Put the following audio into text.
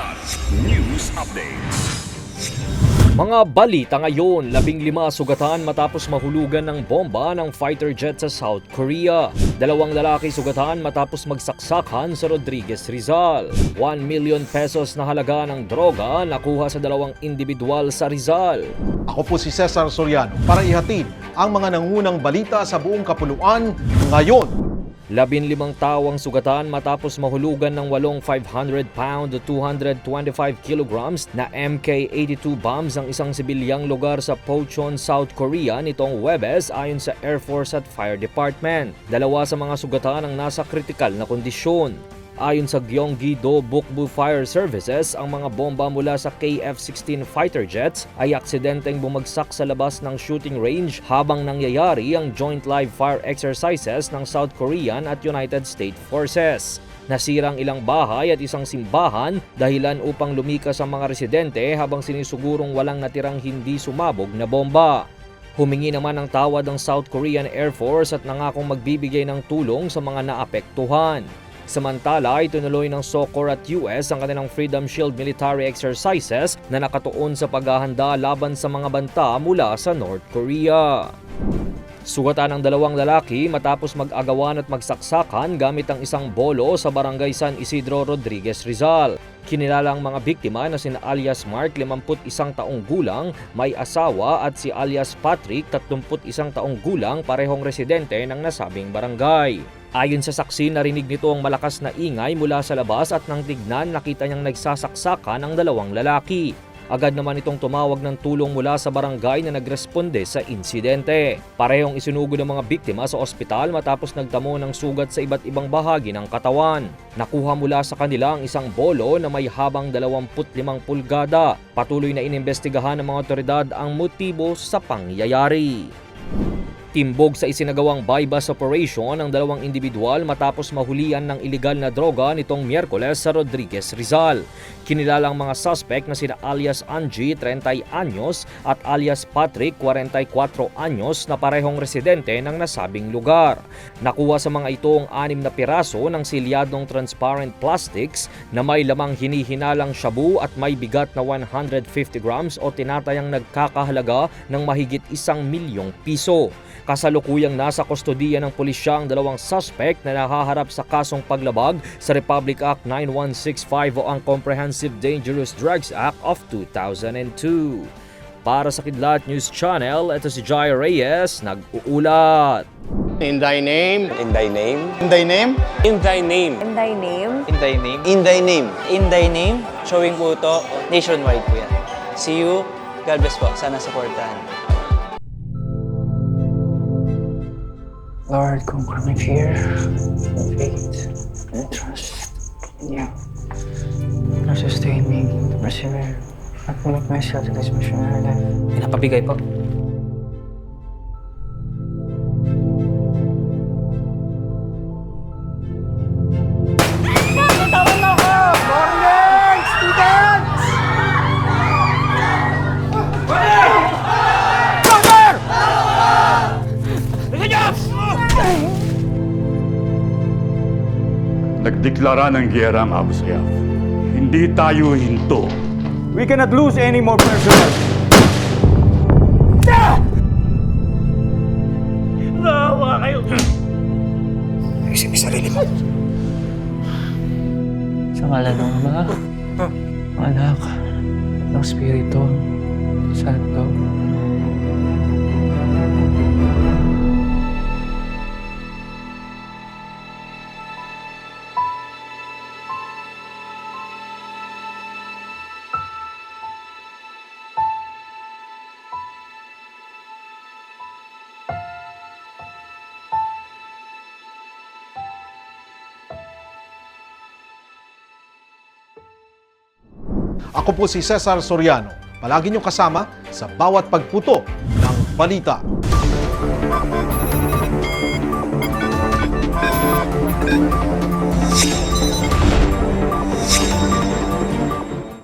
Kilat News Updates. Mga balita ngayon, labing lima sugatan matapos mahulugan ng bomba ng fighter jet sa South Korea. Dalawang lalaki sugatan matapos magsaksakan sa Rodriguez Rizal. 1 million pesos na halaga ng droga nakuha sa dalawang individual sa Rizal. Ako po si Cesar Soriano para ihatid ang mga nangunang balita sa buong kapuluan ngayon. Labin limang tawang sugatan matapos mahulugan ng walong 500-pound o 225 kilograms na MK-82 bombs ang isang sibilyang lugar sa Pocheon, South Korea nitong Webes ayon sa Air Force at Fire Department. Dalawa sa mga sugatan ang nasa kritikal na kondisyon. Ayon sa Gyeonggi-do Bukbu Fire Services, ang mga bomba mula sa KF-16 fighter jets ay aksidenteng bumagsak sa labas ng shooting range habang nangyayari ang joint live fire exercises ng South Korean at United States Forces. Nasirang ilang bahay at isang simbahan dahilan upang lumikas ang mga residente habang sinisugurong walang natirang hindi sumabog na bomba. Humingi naman ng tawad ang South Korean Air Force at nangakong magbibigay ng tulong sa mga naapektuhan. Samantala, itinuloy ng SOCOR at US ang kanilang Freedom Shield military exercises na nakatuon sa paghahanda laban sa mga banta mula sa North Korea. Sugatan ng dalawang lalaki matapos mag-agawan at magsaksakan gamit ang isang bolo sa barangay San Isidro Rodriguez Rizal. Kinilala ang mga biktima na sina alias Mark, 51 taong gulang, may asawa at si alias Patrick, 31 taong gulang, parehong residente ng nasabing barangay. Ayon sa saksi, narinig nito ang malakas na ingay mula sa labas at nang tignan nakita niyang nagsasaksakan ang dalawang lalaki. Agad naman itong tumawag ng tulong mula sa barangay na nagresponde sa insidente. Parehong isinugo ng mga biktima sa ospital matapos nagtamo ng sugat sa iba't ibang bahagi ng katawan. Nakuha mula sa kanila ang isang bolo na may habang 25 pulgada. Patuloy na inimbestigahan ng mga otoridad ang motibo sa pangyayari. Timbog sa isinagawang bypass operation ang dalawang individual matapos mahulian ng ilegal na droga nitong Miyerkules sa Rodriguez Rizal. Kinilalang mga suspect na sina alias Angie, 30 anyos at alias Patrick, 44 anyos na parehong residente ng nasabing lugar. Nakuha sa mga ito ang anim na piraso ng silyadong transparent plastics na may lamang hinihinalang shabu at may bigat na 150 grams o tinatayang nagkakahalaga ng mahigit isang milyong piso. Kasalukuyang nasa kustodiya ng pulisya ang dalawang suspect na nakaharap sa kasong paglabag sa Republic Act 9165 o ang Comprehensive Dangerous Drugs Act of 2002. Para sa Kidlat News Channel, ito si Jai Reyes, nag-uulat. In thy name, In thy name. in thy name, In thy name. In thy name, In thy name. In thy name. In thy name. Showing po ito nationwide po yan. See you. God bless po. Sana supportahan. Lord, conquer my fear, faith, and trust in you. Lord, sustain me, persevere, at commit myself to this missionary life. Pinapabigay po. Nagdeklara ng giyera ang Abu Sayyaf. Hindi tayo hinto. We cannot lose any more personnel. Sa ngalan ng Ama, Anak, ng Espiritu, Santo. Ako po si Cesar Soriano. Palagi niyong kasama sa bawat pagputo ng balita.